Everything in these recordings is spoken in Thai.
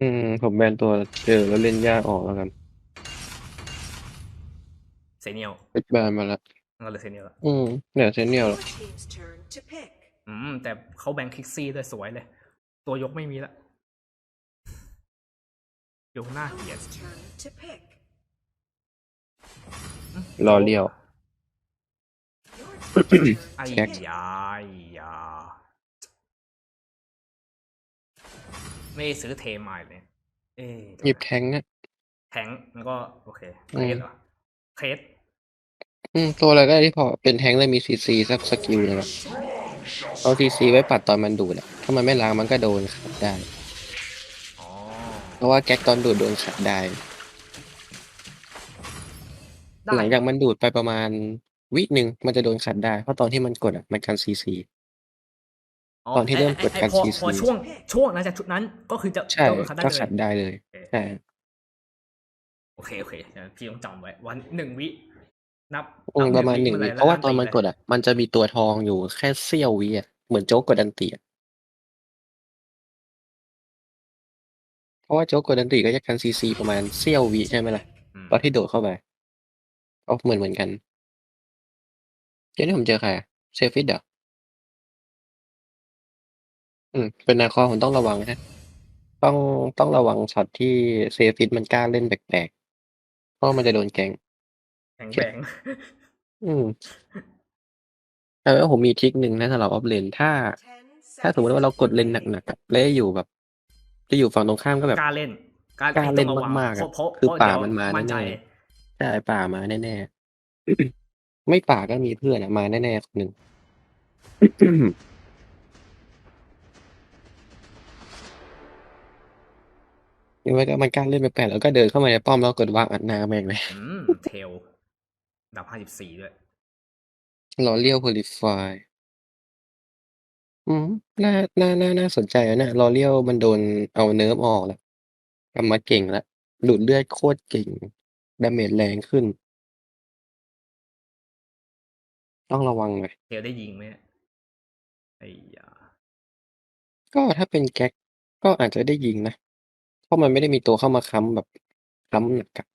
อืม ผมแบนตัวเจอแล้วเล่นยากออกแล้วกันเซเนียลปิดแบนมาแล้วมันก็เลยเซเนียลละอืมเนี่ยเซนเนียล Your team's turn to pick. อืม แต่เขาแบงคิกซี่ด้วยสวยเลย ตัวยกไม่มีละยกหน้าเกลียด Opponent's turn to pick. รอเลี้ยว Your team's turn ไอ้ to แจ็ค pick. ยาไอ้ย ไม่ได้ซื้อเทมใหม่เลยเอ๊ะหยิบแทงค์นะแทงค์มันก็โอเคอืเคมสเหรอเคสอืมตัวอะไรก็ได้ที่พอเป็นแทงค์แล้วมีซีซีสักสกิลหนึงอะเอาซีซีไว้ปัดตอนมันดูดอะถ้ามันไม่ล้างมันก็โดนขัดได้อ๋อเพราะว่าแก๊กตอนดูดโดนขัดได้ได้หลังจากมันดูดไปประมาณวิหนึ่งมันจะโดนขัดได้ เพราะตอนที่มันกดอะมันกันซีซี ตอนที่เริ่มกดการไอ้ไอ้พอ CC พอช่วง ช่วงหลังจากชุดนั้น ก็คือจะใช่จะโดนคัดได้ก็เลขัดยได้เลยใช่โอเคโอเคเดี๋ยวพี่ต้องจำไว้ วันหนึ่งวิ นับอืมนับประมาณหนึ่งเมื่วิอไหเพราะว่าตอนแล้มันห้กดอะ มันจะมีตัวทองอยู่แค่เสี้ยววิอะเหมือนโจ๊กกดดันตีอะเพราะว่าโจ๊กกดดันตีก็จะกันซีซีประมาณเสี้ยววิใช่ไหมล่ะอืมตอนที่โดดเข้าไปเอาเหมือนเหมือนกันเดี๋ยวนี้ผมเจอใครอะเซฟิตเหรอ อืม เป็นนาคอผมต้องระวังนะต้อง ต้องระวังช็อตที่เซฟิตมันกล้าเล่นแปลกๆ เพราะมันจะโดนแกล้ง แข็งแบงอืมแต่ว่าผมมีทริคหนึ่งนะสำหรับออฟเลน ถ้า10ถ้าสมมติว่าเรากดเลน seconds หนักๆอะแล้วอยู่แบบจะอยู่ฝั่งตรงข้ามก็แบบ กล้าเล่นกล้าเล่นต้องระวังมากๆอะเพราะเพราะคือเพระป่าเดี๋ยวมันมามั่นใจแน่ใช่ป่ามาแน่ๆ ไม่ป่าก็มีเพื่อนอะมาแน่ๆคนหนึ่ง ยังไงก็มันกล้าเล่นไปแปลกๆแล้วก็เดินเข้ามาในป้อมแล้วกดวางอัดหน้าแม่งเลยอืมเทลดับห้าสิบสี่ด้วยรอเลี้ยวโพลิฟายอืมน่าน่าน่าน่าสนใจอะนะรอเลี้ยวมันโดนเอาเนิร์ฟออกแล้วกลับมาเก่งแล้วดูดเลือดโคตรเก่งดาเมจแรงขึ้น ต้องระวังหน่อยเทลได้ยิงไหมเนี่ยไอ้ยาก็ถ้าเป็นแก๊กก็อาจจะได้ยิงนะ เพราะมันไม่ได้มีตัวเข้ามาค้ำแบบ ค้ำหนักอะ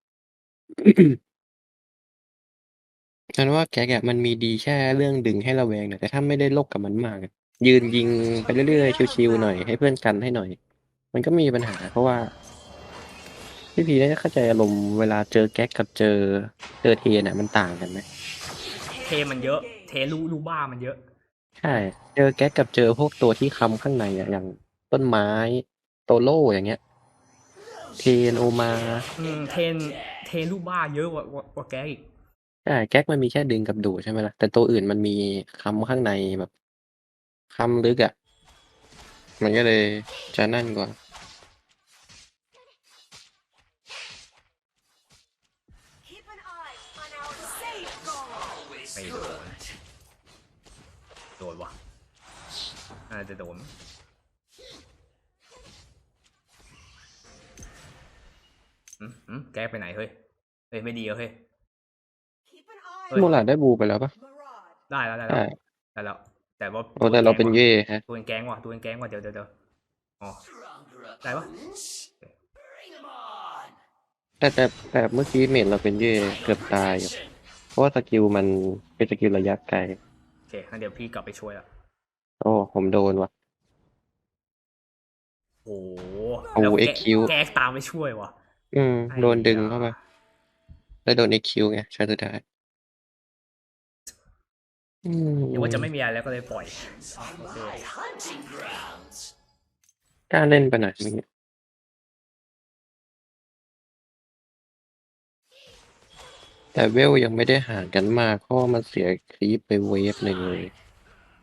ฉันว่าแก๊กอะมันมีดีแค่เรื่องดึงให้ระแวงหน่อยแต่ถ้าไม่ได้โลกกับมันมากอะยืนยิงไปเรื่อยๆชิวๆหน่อยให้เพื่อนกันให้หน่อย มันก็ไมมีปัญหา เพราะว่าพี่พีน่าจะเข้าใจอารมณ์เวลาเจอแก๊กกับเจอเจอเทน่ะมันต่างกันไหมเทมันเยอะ เทลูลูบ้ามันเยอะ ใช่เจอแก๊กกับเจอพวกตัวที่ค้ำข้างในอะอย่างต้นไม้โตโล่อย่างเงี้ย เทนโอมาอืมเทนเทลูบ้าเยอะกว่ากว่ากว่าแกอีกใช่แก๊กมันมีแค่ดึงกับดูดใช่ไหมล่ะ แต่ตัวอื่นมันมีค้ำข้างในแบบค้ำลึกอะ่ะ มันก็เลยจะนั่นกว่า Keep an eye on our safe goal. ไม่โดน โดนวะน่าจะโดน แกไปไหนเฮ้ยเฮ้ยไม่ดีแล้วเฮ้ย Keep an eye เฮ้ยโมลาดได้บูไปแล้วปะ Maraud. ได้แล้วได้ใช่แล้วได้แล้ว แต่ว่าโอ้แต่เราเป็นเย่ฮะตัวเป็นแก๊งว่ะตัวเป็นแก๊งว่ะเดี๋ยวเดี๋ยวเดี๋ยวอ๋อได้ปะแต่แต่แต่เมื่อกี้เมดเราเป็นเย่เกือบตายอยู่เพราะว่าสกิลมันเป็นสกิลระยะไกลโอเคงั้นเดี๋ยวพี่กลับไปช่วยละโอ้ผมโดนว่ะโอ้โหโอ้แล้วแก XQ แก๊กตามไปช่วยว่ะ อืมไอ้โดนดึงยาเข้าไปแล้วโดนเอ็กคิวไงใช่สุดท้ายอืมเดี๋ยวว่าจะไม่มีอะไรแล้วก็เลยปล่อยโอเคกล้าเล่นไปหน่อยเมื่อกี้แต่เวลยังไม่ได้ห่างกันมากเพราะว่ามันเสียคลิปไปเวฟหนึ่งเลย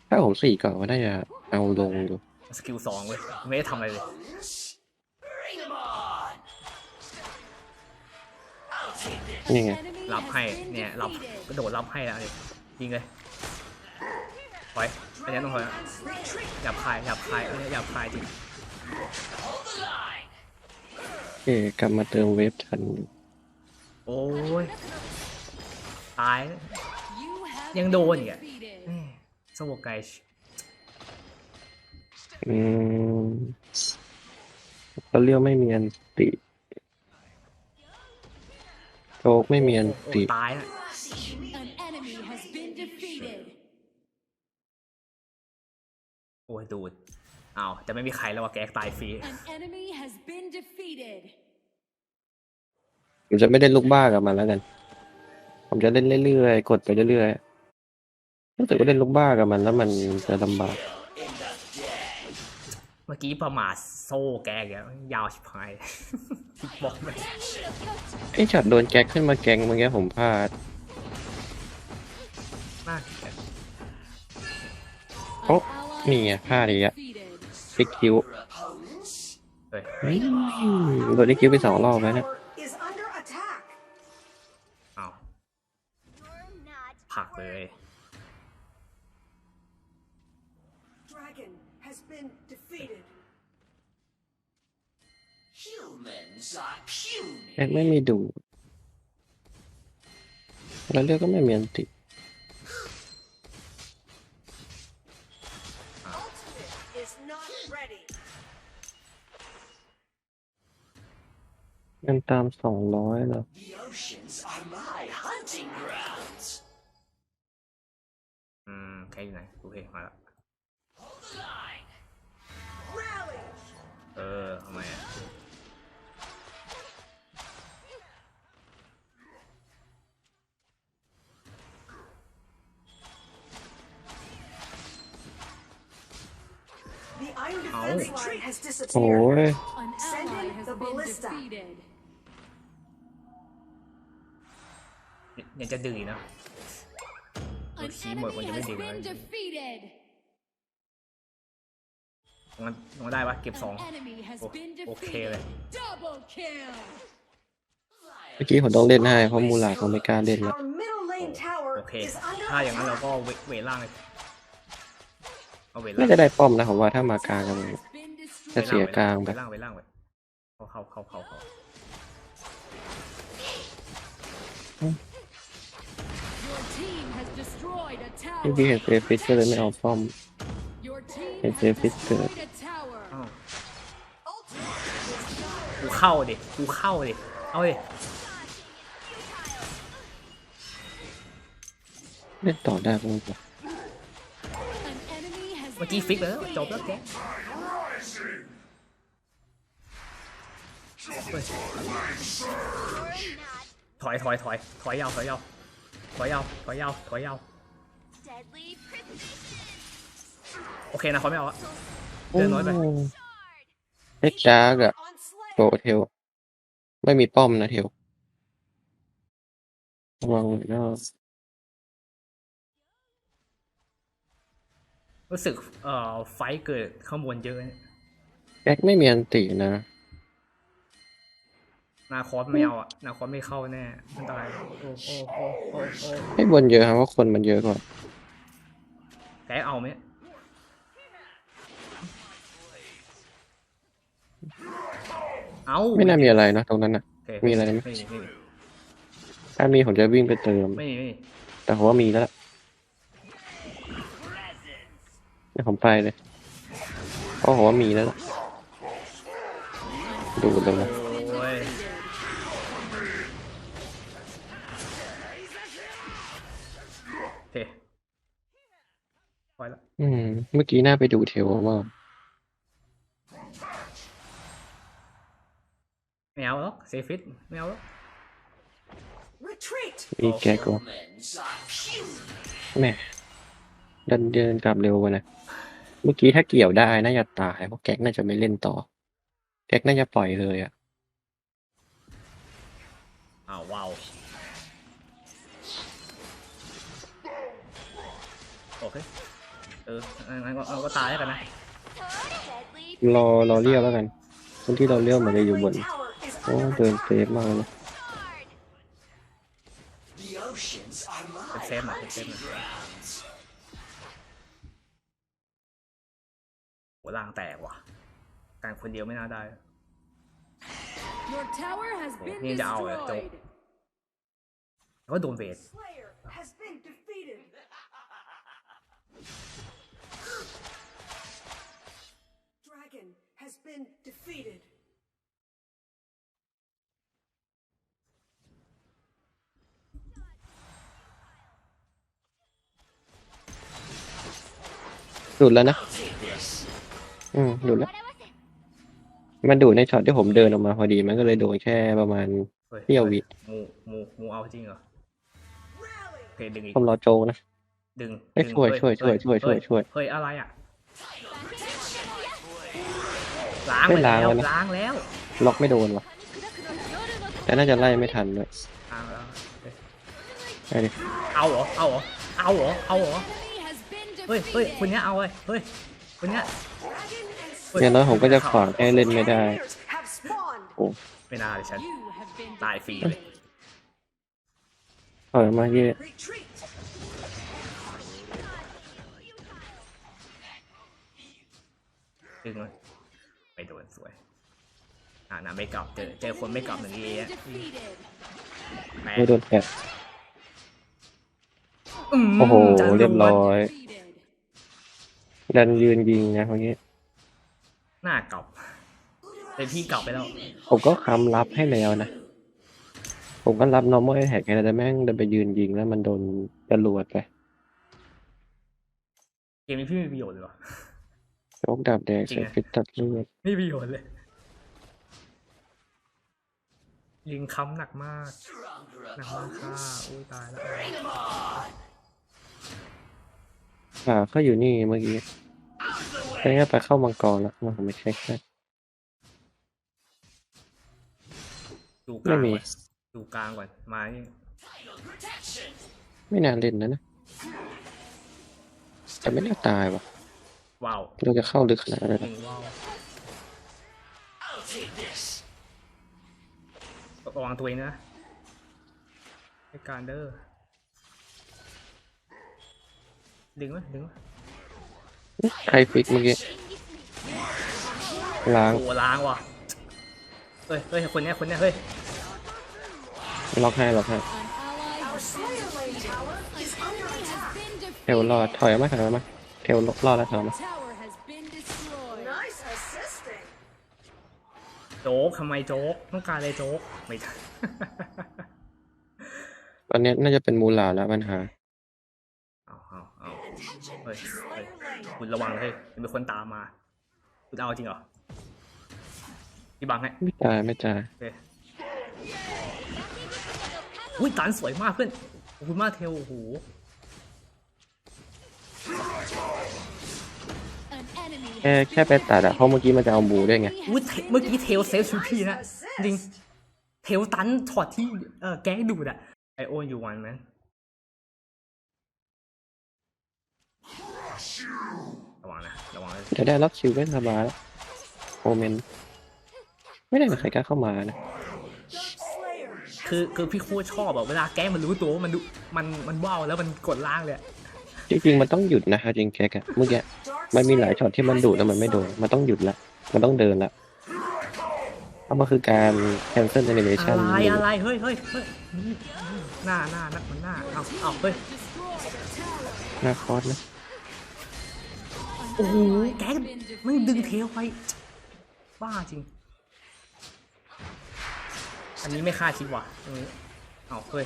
ถ้าผมสี่ก่อนก็น่าจะเอาลงอยู่สกิลสองเว้ยไม่ได้ทำอะไรเลย นี่ไงรับให้เนี่ยรับกระโดดรับให้แล้วเลยยิงเลยปล่อยอันนี้ต้องปล่อยนะหยับคายหยับคายอันนี้หยับคายจริงโอเคกลับมาเติมเวฟทันโอ้ยตาย ยังโดนอีกอะแม่สวกไกชอืมแล้วเลี้ยวไม่มีอันติ โจกไม่มีอันโอ้ติ ตายนะ An enemy has been defeated. โอ้ยดูดอ้าวจะไม่มีใครแล้วว่าแกตายฟรี An enemy has been defeated. ผมจะไม่ได้ลูกบ้ากับมันแล้วกัน ผมจะเล่นเรื่อยๆ กดไปเรื่อยๆรู้สึกว่าเล่นลูกบ้ากับมันแล้วมันจะลำบาก เมื่อกี้ประมาทโซ่แกแกยาวชิบหายบอกเลยไอ้ช็อตโดนแก๊กขึ้นมาแกงเมื่อกี้ผมพลาดมากแก An Oh, ally นี่ไง has พลาดอีก been อะ defeated. ฟิกคิวเฮ้ยอืมโดนฟิกคิวไปสองรอบแล้วเนี่ย Tower is under attack. อ้าว You're not ผลักเลย แอคไม่มีดูแล้วเลือกก็ไม่มีอันติเงินตามสองร้อยแล้วอืมใครอยู่ไหนกูเห็นมาแล้วเออทำไมอะ iron defense line has โอ้ disappeared. ย An Send ally in has the been ballista. defeated. ยังจะดื้อนะ An Ủa, xí mồi con enemy chó has cái gì been vậy? defeated. ตรงนั้นตรงนั้นได้ปะเก็บสอง An enemy has Oh, been okay defeated. then. Double kill. เมื่อกี้ผมต้องเล่นให้เพราะมูลาเขาไม่กล้าเล่นแล้ว Our middle lane tower โอเค is under ถ้าอย่างนั้นเรา attack. ก็เวเวทล่างเลย เอาเวทล่าน่างจะได้ป้อมนะผมว่าถ้ามากลางกัน Has been จะ destroyed. เสียกลางไปเวทล่างเวทล่างเวทเข้าเข้าเข้าเข้าเข้า Your team has destroyed a เมื่อกี้ tower. เห็นเซฟิสก็เลยไม่เอาป้อม Your team It's has a fist destroyed a tower. อ้าว Ultimate is not กูเข้าดิกูเข้าดิเอาดิเล่นต่อได้ป้อม มื่อกี้ been ฟิกแล้ว defeated. จบแล้วแกเฮ้ยถอยถอยถอยถอยยาวถอยยาวถอยยาวถอยยาวถอยยาว deadly precision. โอเคนะเขาไม่เอาอะเดินน้อยไปเอ็กซ์ดาร์กอะ On Slayer. โปรเทลไม่มีป้อมนะเทลระวังหน่อยนะ รู้สึกเอ่อไฟท์เกิดข้างบนเยอะเนี่ยแบ็กไม่มีอันตินะ นาคอสไม่เอาอะนาคอสไม่เข้าแน่อันตรายโอ้โอ้โอ้โอ้โอ้ให้บนเยอะครับเพราะคนมันเยอะกว่าแกเอาไหมเอาไม่น่ามีอะไรเนอะตรงนั้นอะโอเคมีอะไรไหมไม่มีไม่มีถ้ามีผมจะวิ่งไปเติม ไม่มีไม่มีแต่ผมว่ามีแล้วล่ะ เดี๋ยวผมไปเลยเพราะผมว่ามีแล้วล่ะดูดเลยนะโอ้ยโอเคปล่อยละอืม เมื่อกี้น่าไปดูเทลว่าไม่เอาหรอกเซฟิตไม่เอาหรอก Retreat. มีแก๊กว่า Humans are puny. แหม่ดันเดินกลับเร็วไปนะ เมื่อกี้ถ้าเกี่ยวได้น่าจะตาย เพราะแก๊กน่าจะไม่เล่นต่อ แก๊กน่าจะปล่อยเลยอะอ้าวว้าวโอเค เอองั้นก็งั้นก็ตายแล้วกันนะ Deadly รอรอเรียวแล้วกันคนที่เราเรียวมันจะอยู่บน lane tower is โอ้ under เดิน attack. เซฟมากเลยนะ The oceans are my Let's save my- let's save hunting my- grounds. หั หัวล่างแตกว่ะ การคนเดียวไม่น่าได้ tower has been นี่จะเอาเลยจบแล้วก็โดนเวทหลุดแล้วนะ อืมดูดแล้ว มันดูดในช็อตที่ผมเดินออกมาพอดี มันก็เลยโดนแค่ประมาณ ฮ้เปรี้ยววิ มูมูมูเอาจริงเหรอโอเคดึงอีกผมรอโจกนะดึงเอ้ยดึงช่วยเฮ้ช่วยช่วยช่วยช่วยช่วย เฮ้ยอะไรอะล้างไม่ไปล้างแล้วแล้วนะ ล้างแล้วล็อกไม่โดนว่ะ แต่น่าจะไล่ไม่ทันด้วยล้างแล้วเฮ้ยไปดิเอาเหรอเอาเหรอเอาเหรอเอาเหรอ Enemy has been เฮ้ยเฮ้ย defeated. คนเนี้ยเอาเลยเฮ้ยคนเนี้ยเฮ้ย อย่างน้อยผมก็จะขวางให้เล่นไม่ได้ Players have spawned. ไม่น่าเลยฉัน You have been ตายฟรีเลยถอยออกมาเยอะ Retreat. ดึงเลยไม่โดนสวย อ่านะไม่กลับเจอเจอคนไม่กลับหนึ่งเอ been อะ defeated. แหมไม่โดนแผลมโอ้โหจเรียบร้อย Defeated. ดันยืนยิงนะเมื่อกี้ หน้ากลับเป็นพี่กลับไปแล้ว ผมก็ค้ำรับให้แล้วนะ ผมก็รับ normal attack ไงแต่แม่งเดินไปยืนยิงแล้วมันโดนจรวดไปเกมนี้พี่ไม่มีประโยชน์เลยวะโจกดาบแดงจริงใส่อะฟิตตัดเลือดไม่มีประโยชน์เลย ยิงค้ำหนักมาก Stronger หนักมากค่ะ opponents. อุ้ยตายแล้ว Bring 'em on. อ่าเขาอยู่นี่เมื่อกี้ Out the ใช่ way. ก็ไปเข้ามังกรแล้วมาผมไม่เช็คนะดูกลางไม่มีก่อนดูกลางก่อนมานี่ Vital protection. ไม่น่าเล่นนะนะแต่ไม่น่าตายว่ะว้าวเราจะเข้าลึกขนาดนั้นหเลยนึ่งว้าว I'll take this. ระวังตัวเองนะให้การเด้อดึงไหมดึงไหม ใครฟิกเมื่อกี้ล้างโอ้ล้างว่ะเฮ้ยเฮ้ยคนเนี้ยคนเนี้ยเฮ้ยล็อกให้ล็อกให้ An ally Our Slayer Lane Tower is under has attack. been เทลรอด defeated. ถอยออกมาถอยออกมาเทลรอดแล้วถอยออกมา Tower has been destroyed. Nice assisting. โจ๊กทำไมโจ๊กต้องการอะไรโจ๊กไม่ใช่ตอนนี้น่าจะเป็นมูลาแล้วปัญหาเอาเอาเอาเฮ้ยเฮ้ย คุณระวังเลยเฮ้ยมีคนตามมา คุณเอาจริงเหรอพี่บังให้ไม่ตายไม่ตายโอเคอุ้ยตันสวยมากเพื่อนขอบคุณมากเทลโอ้โห An enemy แค่ has แค่ไปตัดอะเพราะเมื่อกี้มันจะเอาบูด้วยไงอุ้ยเทเมื่อกี้เทลเซฟชูพี่นะจริง Assist. เทลตันถอดที่เออแก๊งดูดอะไอโอนอยู่วันแมน ระวังนะระวังเลยจะได้รับคิวไม่สบายแล้วโอเมน ไม่ได้มีใครกล้าเข้ามานะ Slayer. คือคือพี่โคตรชอบอะเวลาแก๊งมันรู้ตัวว่ามันดูมันมันว้าวแล้วมันกดล่างเลยอะจริงๆมันต้องหยุดนะเอาจริงแกกอะเมื่อกี้ Dark มันมีหลาย Slayer ช็อตที่มันดูดแล้วมันไม่โดน มันต้องหยุดละ มันต้องเดินละเพราะมันคือการ cancel animation อะไรอะไรเฮ้ยเฮ้ยเฮ้ยนี่หน้าหน้านักมันหน้าเอาเอาเฮ้ย destroyed. หน้าคอร์สนะ โอ้โหแกมันดึงเทลไปบ้าจริง อันนี้ไม่คาดคิดว่ะตรงนี้เอาเฮ้ย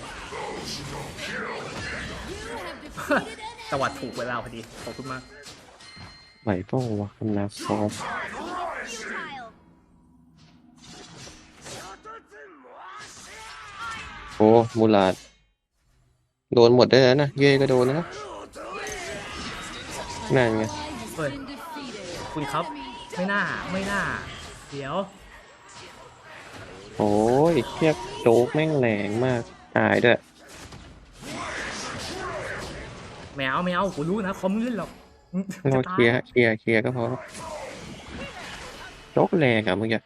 You have defeated an จังหวัดถูกเวลาพอดี ขอบคุณมาก ไหวเปล่าวะคำนาคอร์สโอ้มูลาด โดนหมดได้แล้วนะ เย่ก็โดนนะนั่นไง ally has Ôi. been defeated. คุณครับ ไม่น่า ไม่น่า เดี๋ยว โอ้ยเทียบโจ๊กแม่งแรงมาก ตายด้วยแมวแมวกูรู้นะคอมมึงเล่นหรอกเราจะตาเคลียร์เคลียร์เคลียร์ก็พอโจ๊กแรงอะเมื่อกี้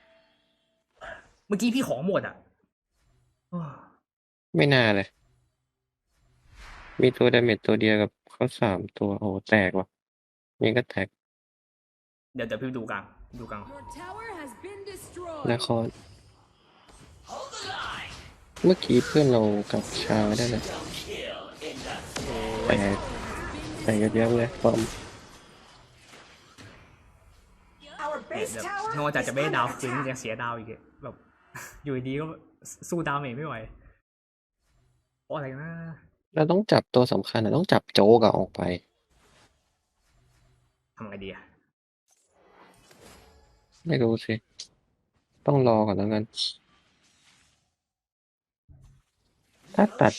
เมื่อกี้พี่ของหมดอะโอ้ไม่น่าเลย มีตัวดาเมจตัวเดียวกับเขาสามตัว โอ้แตกว่ะ นี่ก็แตกเดี๋ยวเดี๋ยวพี่ดูกลางดูกลาง Your tower has been destroyed. นาคอน Hold the line. เมื่อกี้เพื่อนเรากลับช้าได้เลย Don't kill in the โอ้แตยกแตกเยอะๆเลยปอม Our เนี่ย base เดี๋ยว tower นอกจากจะ is ไม่ได้ under ดาวคืน attack. ยังเสียดาวอีกอะแบบ อยู่ดีๆก็สู้ดาวเมจไม่ไหวเพราะอะไรนะเราต้องจับตัวสำคัญอะต้องจับโจ๊กอะออกไป ทำไงดีอะไม่รู้สิ ต้องรอก่อนแล้วกัน ถ้าตัด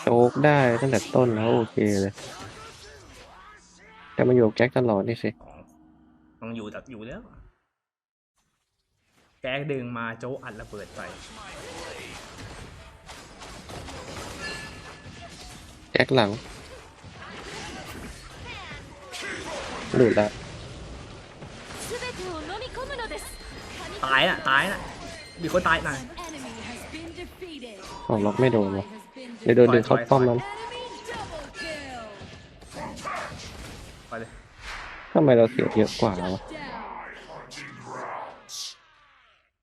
โจ๊กได้ตั้งแต่ต้นแล้วโอเคเลย แต่มาอยู่กับแก๊กตลอดนี่สิอ๋อต้องอยู่แต่อยู่แล้วแก๊กดึงมาโจ๊กอัดระเบิดใส่แก๊กหลัง หลุดแล้วตายน่ะตายน่ะมีคนตายน่ะของล็อกไม่โดนวะเดี๋ยวโดนดึงเข้าป้อมนั้นทำไมเราเสียเยอะกว่าแล้ว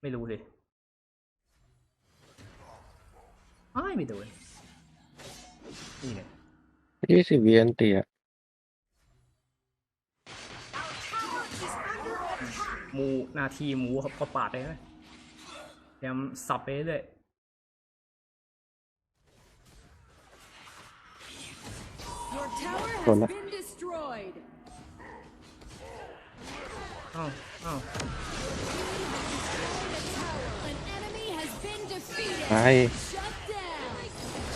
ไม่รู้เลยไม่โดนนี่ไงยี่สิบเวียนเตีย มูนาทีหมูครับก็ปาดไปไหมพยายามสับไปเรื่อย Your tower has Hola. been destroyed เอ้าเอ้า An enemy has been defeated ไป Shut down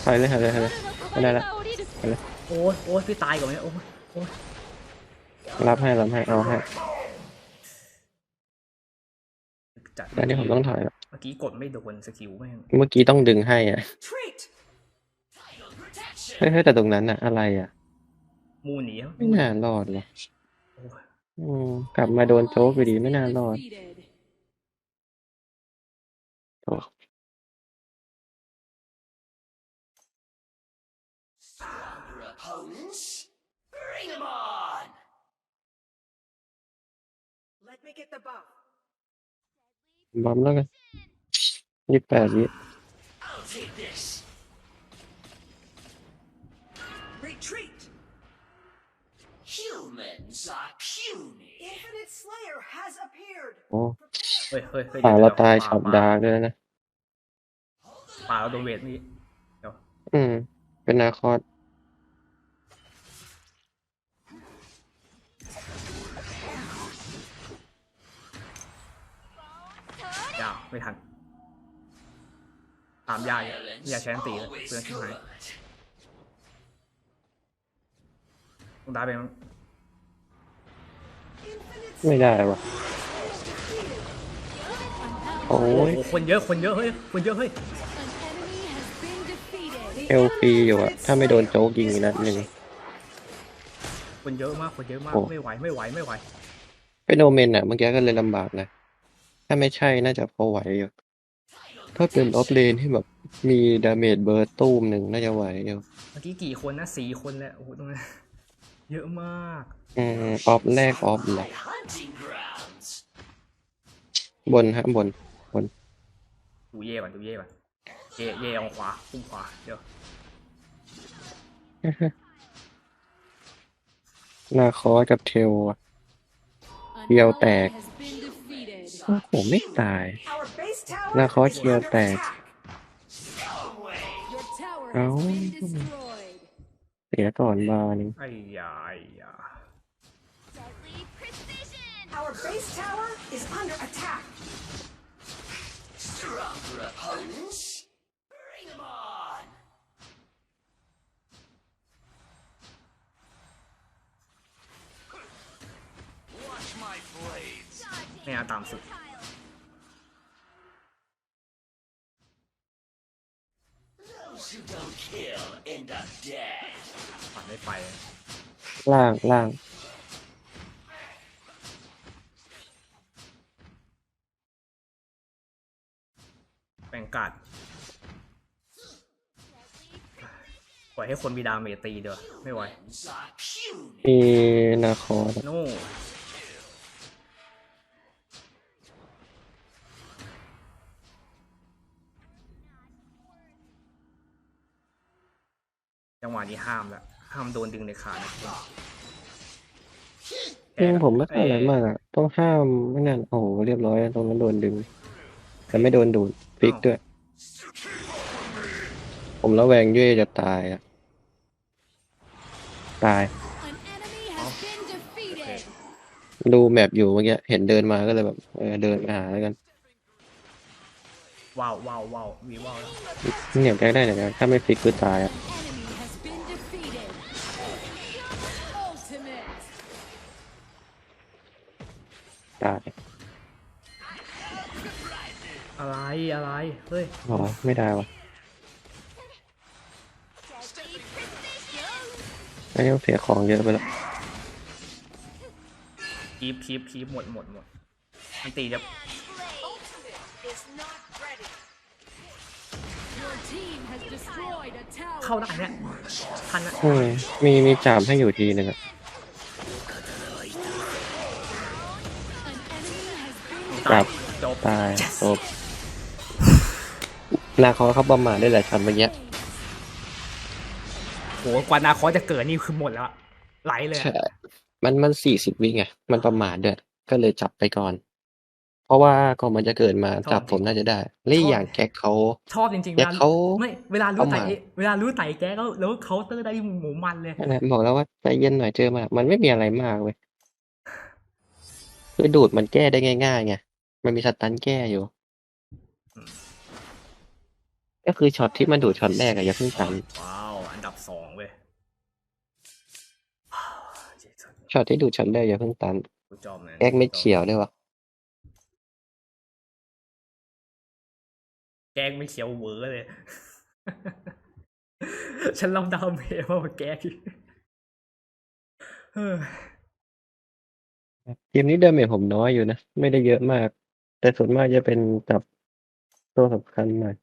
ไปเลยไปเลยไปเลยไม่ได้ละไปเลยโอ้ยโอ้ยพี่ตายก่อนเนี่ยโอ้ยโอ้ยรับให้รับให้เอาให้ จัดแต่นี่ผมต้องถอยละเมื่อกี้กดไม่โดนสกิลแม่งเมื่อกี้ต้องดึงให้อะ Treat! เฮ้ยเฮ้ยแต่ตรงนั้นอะอะไรอะมูหนีครับไม่น่ารอดว่ะโอ้ยอืมกลับมาโดนโจ๊กอยู่ดีไม่น่ารอด Defeated. โอ้ Your opponents? Bring them on! Let me get the buff. บัมแล้วกันยี่แปดวิ I'll take this. Retreat! Humans are puny. Infinite Slayer has appeared. โอ้เฮ้ยเฮ้ยเฮ้ยป่าเราตายดี๋วฉับป่ดาร์กเลยนะป่าเราโดนเวทนี่อืม เป็นนาคอส ไม่ทันตามยากอยู่อย่าใช้อันตีเลยเพื่อนชิบหายต้องได้ไปมั้งไม่ได้ว่ะโอ้โอ้ยโหคนเยอะคนเยอะเฮ้ยคนเยอะเฮ้ย An enemy has been defeated. เอลฟีอยู่อะถ้าไม่โดนโจ๊กยิงอีกนัดหนึ่งคนเยอะมากคนเยอะมากโอ้ไม่ไหวไม่ไหวไม่ไหวเป็นโอเมนอะเมื่อกี้ก็เลยลำบากนะ ถ้าไม่ใช่น่าจะพอไหวอยู่ ถ้าเป็นออฟเลนที่แบบมีดาเมจเบอร์ตู้มหนึ่งน่าจะไหวอยู่ เมื่อกี้กี่คนนะสี่คนแล้วโอ้โหตรงนั้น เยอะมาก อืมออฟแรกออฟเลย My hunting grounds. บนฮะบนดูเย่ก่อนดูเย่ก่อนเย่เย่เอาขวาพุ่งขวาเดี๋ยวนาคอสกับเทลอะ An Kill ally tag. has been defeated. โอ้โหไม่ตาย Our base tower Là khó is chia under tag. attack. Away. Your tower Áo. has been destroyed. เสียก่อนบาร์หนึงไอ้ยาไอ้ยา Our base tower is under attack. Stronger opponents? Bring them on! Watch my blades. ไม่เอาตามสุด Those who don't kill end up dead. ปัดไม่ไป ล่างล่างแบ่งกัดปล่อยให้คนมีดาเมจตีเดี๋ยวาไม่ไหว Humans are puny. มีนาคอสอะโน่ จังหวะนี้ห้ามแล้วห้ามโดนดึงในขานะทุกคนจริงผมไม่ค่อยอะไรมากอะต้องห้ามไม่งั้นโอ้โหเรียบร้อยตรงนั้นโดนดึง แต่ไม่โดนดูดฟิกด้วย ผมระแวงเย่จะตายอะตาย An enemy has been defeated. ดูแมปอยู่เมื่อกี้เห็นเดินมาก็เลยแบบเออเดินไปหาแล้วกันว้าวว้าวว้าวมีว้าวแล้วเนี่ยแก้ได้เนี่ยถ้าไม่ฟิกคือตายอะ ตายอะไรอะไร เฮ้ย อ๋อไม่ได้วะไม่ต้องเสียของเยอะไปแล้วคีบคีบคีบหมดหมดหมดมันตีจะ Ultimate is not ready. Your team has destroyed a tower. เข้าได้เนี่ยทันนะอืมมีมีจามให้อยู่ทีหนึ่งอะ been ครับจบตายจบนาคอเขาประมาทได้หลายชั้นเมื่อกี้โหกว่านาคอสจะเกิดนี่คือหมดแล้วอะไหลเลยอะใช่มันมันสี่สิบวิไงมันประมาทด้วยก็เลยจับไปก่อน เพราะว่าก่อนมันจะเกิดมาจับผมน่าจะได้และอีกอย่างแก๊กเขาชอบจริงๆแก๊กเขาไม่เวลารู้ไต่เอามาเวลารู้ไต่แกก็แล้วเคาน์เตอร์ได้หมูมันเลยนั่นแหละบอกแล้วว่าใจเย็นหน่อยเจอมา มันไม่มีอะไรมากเว้ยคือดูดมันแก้ได้ง่ายๆไง มันมีสตันแก้อยู่อืมก็คือช็อตที่มันดูดช็อตแรกอะอย่าเพิ่งตันว้าว อันดับสองเว้ยช็อตที่ดูดช็อตแรกอย่าเพิ่งตันกูจอมเลยแก๊กเม็ดเขียวด้วยวะแกงไม่เขียวเหวอเลย ฉันลองดาวเมจว่าแกงเฮ้ยเกมนี้เดาเมจผมน้อยอยู่นะ ไม่ได้เยอะมาก แต่ส่วนมากจะเป็นจับตัวสำคัญหน่อย